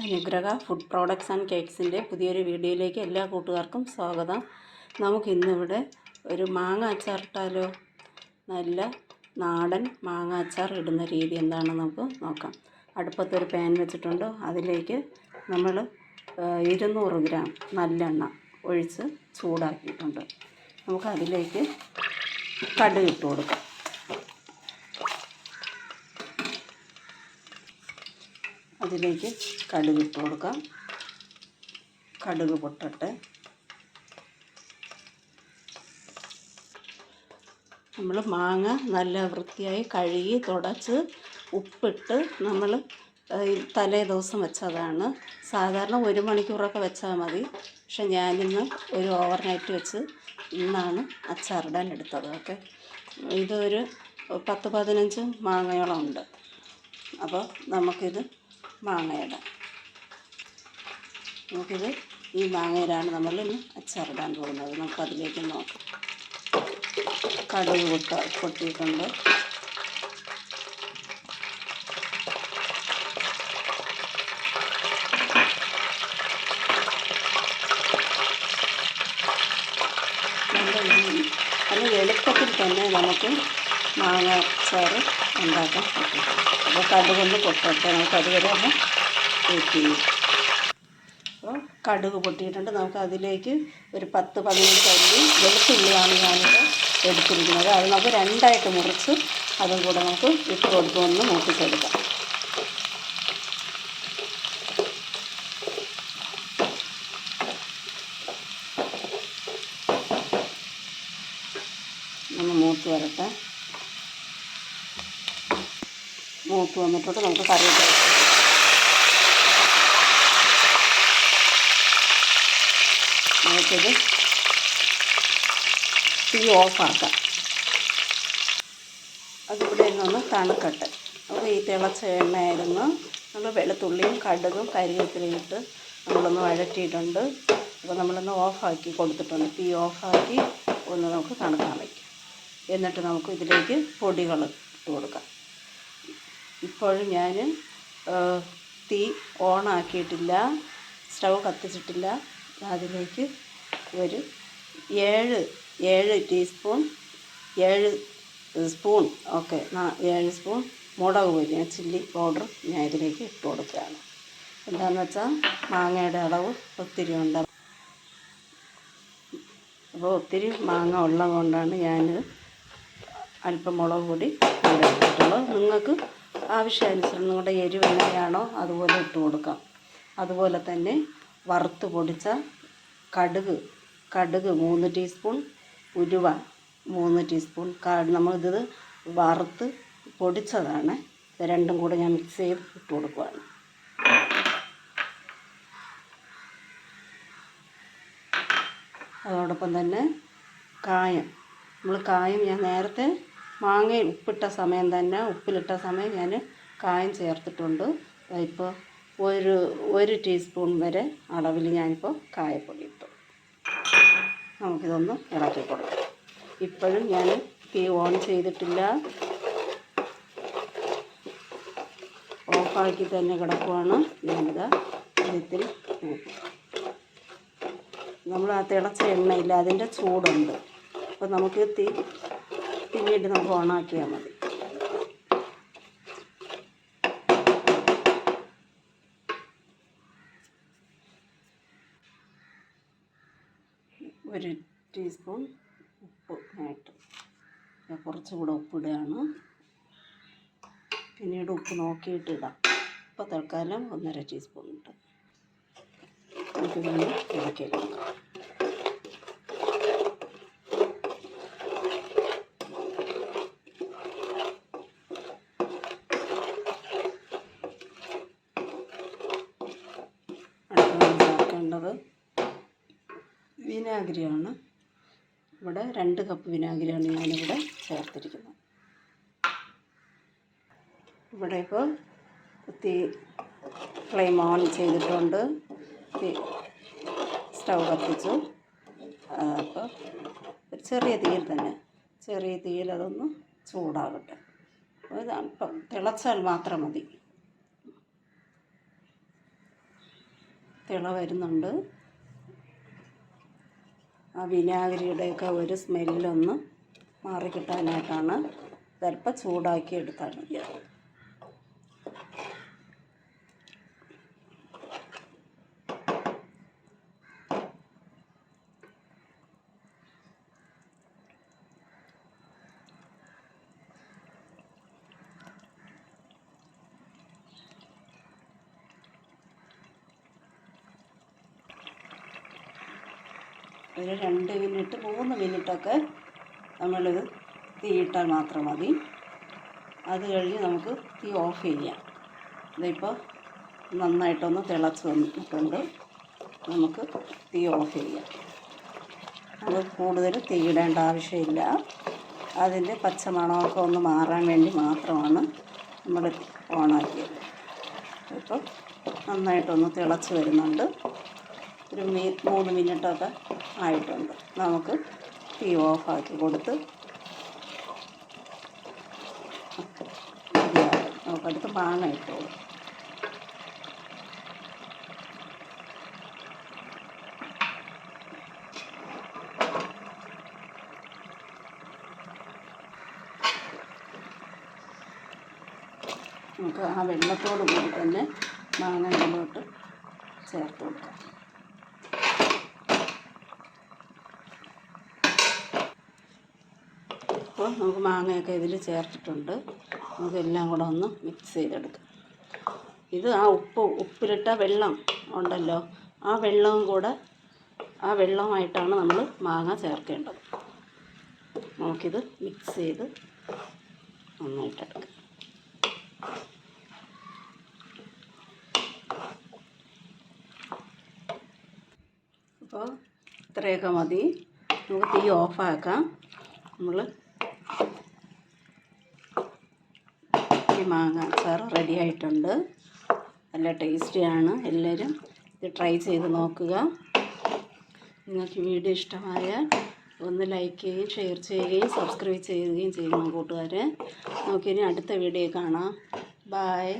അനുഗ്രഹ food products and കേക്ക്സിന്റെ പുതിയൊരു വീഡിയോയിലേക്ക് എല്ലാ കൂട്ടുകാർക്കും സ്വാഗതം. നമുക്കിന്നിവിടെ ഒരു മാങ്ങ അച്ചാർ ഇട്ടാലോ? നല്ല നാടൻ മാങ്ങ അച്ചാർ ഇടുന്ന രീതി എന്താണെന്ന് നമുക്ക് നോക്കാം. അടുപ്പത്തൊരു പാൻ വെച്ചിട്ടുണ്ട്. അതിലേക്ക് നമ്മൾ ഇരുന്നൂറ് ഗ്രാം നല്ലെണ്ണ ഒഴിച്ച് ചൂടാക്കിയിട്ടുണ്ട്. നമുക്ക് അതിലേക്ക് കടുക് കൊടുക്കാം. അതിലേക്ക് കടുക് ഇട്ട് കൊടുക്കാം. കടുക് പൊട്ടട്ടെ. നമ്മൾ മാങ്ങ നല്ല വൃത്തിയായി കഴുകി തുടച്ച് ഉപ്പിട്ട് നമ്മൾ തലേ ദിവസം വെച്ചതാണ്. സാധാരണ ഒരു മണിക്കൂറൊക്കെ വെച്ചാൽ മതി. പക്ഷെ ഞാനിന്ന് ഒരു ഓവർനൈറ്റ് വെച്ച് ഇന്നാണ് അച്ചാറിടാൻ എടുത്തത്. ഓക്കെ? ഇതൊരു പത്ത് പതിനഞ്ച് മാങ്ങയോളം ഉണ്ട്. അപ്പോൾ നമുക്കിത് മാങ്ങയിടാം. നമുക്കിത് ഈ മാങ്ങയിലാണ് നമ്മൾ ഇന്ന് അച്ചാറിടാൻ പോകുന്നത്. നമുക്കതിലേക്ക് നോക്കാം. കടുക് കൊട്ട പൊട്ടിയിട്ടുണ്ട്. നല്ല എളുപ്പത്തിൽ തന്നെ നമുക്ക് മാങ്ങ അച്ചാറ് ഉണ്ടാക്കാൻ പറ്റും അപ്പോൾ കടുകൊന്ന് പൊട്ടട്ടെ. നമുക്ക് അതുവരെ ഒന്ന് വെയിറ്റ് ചെയ്യും. അപ്പോൾ കടുക് പൊട്ടിയിട്ടുണ്ട്. നമുക്ക് അതിലേക്ക് ഒരു പത്ത് പതിനഞ്ച് അല്ലി വെളുത്തുള്ളിയാണ് ഞാനിത് എടുത്തിരിക്കുന്നത്. അത് നമുക്ക് രണ്ടായിട്ട് മുറിച്ച് അതും കൂടെ നമുക്ക് ഇട്ട് കൊടുക്കുമെന്ന് മൂട്ടിച്ചെടുക്കാം ഒന്ന് മൂത്ത് വരട്ടെ. മൂത്ത് വന്നിട്ടുണ്ട് നമുക്ക് കറി നമുക്കിത് തീ ഓഫാക്കാം അതിവിടെ നിന്ന് തണുക്കട്ടെ. അപ്പോൾ ഈ തിളച്ച എണ്ണയായിരുന്നു. നമ്മൾ വെളുത്തുള്ളിയും കടുകും കരിവേപ്പിലയും ഇട്ട് നമ്മളൊന്ന് വഴറ്റിയിട്ടുണ്ട്. അപ്പോൾ നമ്മളൊന്ന് ഓഫാക്കി കൊടുത്തിട്ടുണ്ട്. തീ ഓഫാക്കി ഒന്ന് നമുക്ക് തണുക്കാൻ വയ്ക്കാം. എന്നിട്ട് നമുക്ക് ഇതിലേക്ക് പൊടികൾ ഇട്ട് കൊടുക്കാം. ഇപ്പോഴും ഞാൻ തീ ഓണാക്കിയിട്ടില്ല സ്റ്റൗ കത്തിച്ചിട്ടില്ല. അതിലേക്ക് ഒരു ഏഴ് ഏഴ് ടീസ്പൂൺ ഏഴ് സ്പൂൺ ഓക്കെ ഏഴ് സ്പൂൺ മുളക് പൊരി ചില്ലി പൗഡർ ഞാൻ ഇതിലേക്ക് ഇട്ട് കൊടുക്കുകയാണ്. എന്താണെന്ന് വെച്ചാൽ മാങ്ങയുടെ അളവ് ഒത്തിരി ഉണ്ട്. അപ്പോൾ ഒത്തിരി മാങ്ങ ഉള്ളത് കൊണ്ടാണ് ഞാൻ അല്പം മുളക് പൊടി ഇട്ടിട്ടുള്ളത് നിങ്ങൾക്ക് ആവശ്യാനുസരണം നിങ്ങളുടെ എരിവ് എങ്ങനെയാണോ അതുപോലെ ഇട്ട് കൊടുക്കാം. അതുപോലെ തന്നെ വറുത്ത് പൊടിച്ച കടുക് കടുക് മൂന്ന് ടീസ്പൂൺ ഉരുവ മൂന്ന് ടീസ്പൂൺ. നമ്മളിത് വറുത്ത് പൊടിച്ചതാണ്. രണ്ടും കൂടെ ഞാൻ മിക്സ് ചെയ്ത് ഇട്ട് കൊടുക്കുകയാണ് അതോടൊപ്പം തന്നെ കായം. നമ്മൾ കായം ഞാൻ നേരത്തെ മാങ്ങയിൽ ഉപ്പിട്ട സമയം തന്നെ ഉപ്പിലിട്ട സമയം ഞാൻ കായം ചേർത്തിട്ടുണ്ട്. ഇപ്പോൾ ഒരു ഒരു ടീസ്പൂൺ വരെ അളവിൽ ഞാനിപ്പോൾ കായപ്പൊടി ഇട്ടു നമുക്കിതൊന്ന് ഇളക്കി കൊടുക്കാം. ഇപ്പോഴും ഞാൻ തീ ഓൺ ചെയ്തിട്ടില്ല. ഓഫാക്കി തന്നെ കിടക്കുവാണ്. ഞാനിത് ഇതിൽ നമ്മൾ ആ തിളച്ച എണ്ണയില്ല അതിന്റെ ചൂടുണ്ട്. അപ്പോൾ നമുക്ക് തീ പിന്നീട് നമുക്ക് ഓണാക്കിയാൽ മതി. ഒരു ടീസ്പൂൺ ഉപ്പ് ആയിട്ട്. കുറച്ചുകൂടെ ഉപ്പിടുകയാണ് പിന്നീട് ഉപ്പ് നോക്കിയിട്ട് ഇടാം. ഇപ്പോൾ തൽക്കാലം ഒന്നര ടീസ്പൂൺ ഇട്ട്. നമുക്ക് പിന്നെ ഇളക്കി കൊടുക്കാം അടുത്ത ചേർക്കേണ്ടത് വിനാഗിരിയാണ്. ഇവിടെ രണ്ട് കപ്പ് വിനാഗിരിയാണ് ഞാനിവിടെ ചേർത്തിരിക്കുന്നത്. ഇവിടെ ഇപ്പോൾ തീ ഫ്ലെയിം ഓൺ ചെയ്തിട്ടുണ്ട്. തീ സ്റ്റൗ കത്തിച്ചു. അപ്പോൾ ഒരു ചെറിയ തീയിൽ തന്നെ ചെറിയ തീയിൽ അതൊന്ന് ചൂടാകട്ടെ. അപ്പോൾ ഇത് തിളച്ചാൽ മാത്രം മതി. തിള വരുന്നുണ്ട്. ആ വിനാഗിരിയുടെയൊക്കെ ഒരു സ്മെല്ലൊന്ന് മാറിക്കിട്ടാനായിട്ടാണ് ഇതല്പം ചൂടാക്കി എടുത്താൽ ഒരു രണ്ട് മിനിറ്റ് മൂന്ന് മിനിറ്റൊക്കെ നമ്മളിത് തീയിട്ടാൽ മാത്രം മതി. അത് കഴിഞ്ഞ് നമുക്ക് തീ ഓഫ് ചെയ്യാം. ഇതിപ്പോൾ നന്നായിട്ടൊന്ന് തിളച്ച് വന്നിട്ടുണ്ട്. നമുക്ക് തീ ഓഫ് ചെയ്യാം. അത് കൂടുതൽ തീയിടേണ്ട ആവശ്യമില്ല. അതിന്റെ പച്ചമണമൊക്കെ ഒന്ന് മാറാൻ വേണ്ടി മാത്രമാണ് നമ്മൾ ഓണാക്കിയത്. ഇപ്പോൾ നന്നായിട്ടൊന്ന് തിളച്ച് വരുന്നുണ്ട്. ഒരു മീ മൂന്ന് മിനിറ്റൊക്കെ ആയിട്ടുണ്ട്. നമുക്ക് തീ ഓഫാക്കി കൊടുത്ത് നമുക്കടുത്ത് മാങ്ങ ഇട്ടോളൂ. നമുക്ക് ആ വെള്ളത്തോട് കൂടി തന്നെ മാങ്ങ ഇതിലോട്ട് ചേർത്ത് കൊടുക്കാം. അപ്പോൾ നമുക്ക് മാങ്ങയൊക്കെ ഇതിൽ ചേർത്തിട്ടുണ്ട്. നമുക്കെല്ലാം കൂടെ ഒന്ന് മിക്സ് ചെയ്തെടുക്കാം. ഇത് ആ ഉപ്പ് ഉപ്പിലിട്ട വെള്ളം ഉണ്ടല്ലോ ആ വെള്ളവും കൂടെ ആ വെള്ളവുമായിട്ടാണ് നമ്മൾ മാങ്ങ ചേർക്കേണ്ടത്. നമുക്കിത് മിക്സ് ചെയ്ത് നന്നായിട്ടെടുക്കാം. അപ്പോൾ ഇത്രയൊക്കെ മതി. നമുക്ക് തീ ഓഫാക്കാം. നമ്മൾ മാങ്ങ അച്ചാർ റെഡി ആയിട്ടുണ്ട്. നല്ല ടേസ്റ്റിയാണ് എല്ലാവരും ഇത് ട്രൈ ചെയ്ത് നോക്കുക. നിങ്ങൾക്ക് വീഡിയോ ഇഷ്ടമായാൽ ഒന്ന് ലൈക്ക് ചെയ്യുകയും ഷെയർ ചെയ്യുകയും സബ്സ്ക്രൈബ് ചെയ്യുകയും ചെയ്യണം കൂട്ടുകാരെ. നമുക്കിനി അടുത്ത വീഡിയോ കാണാം. ബായ്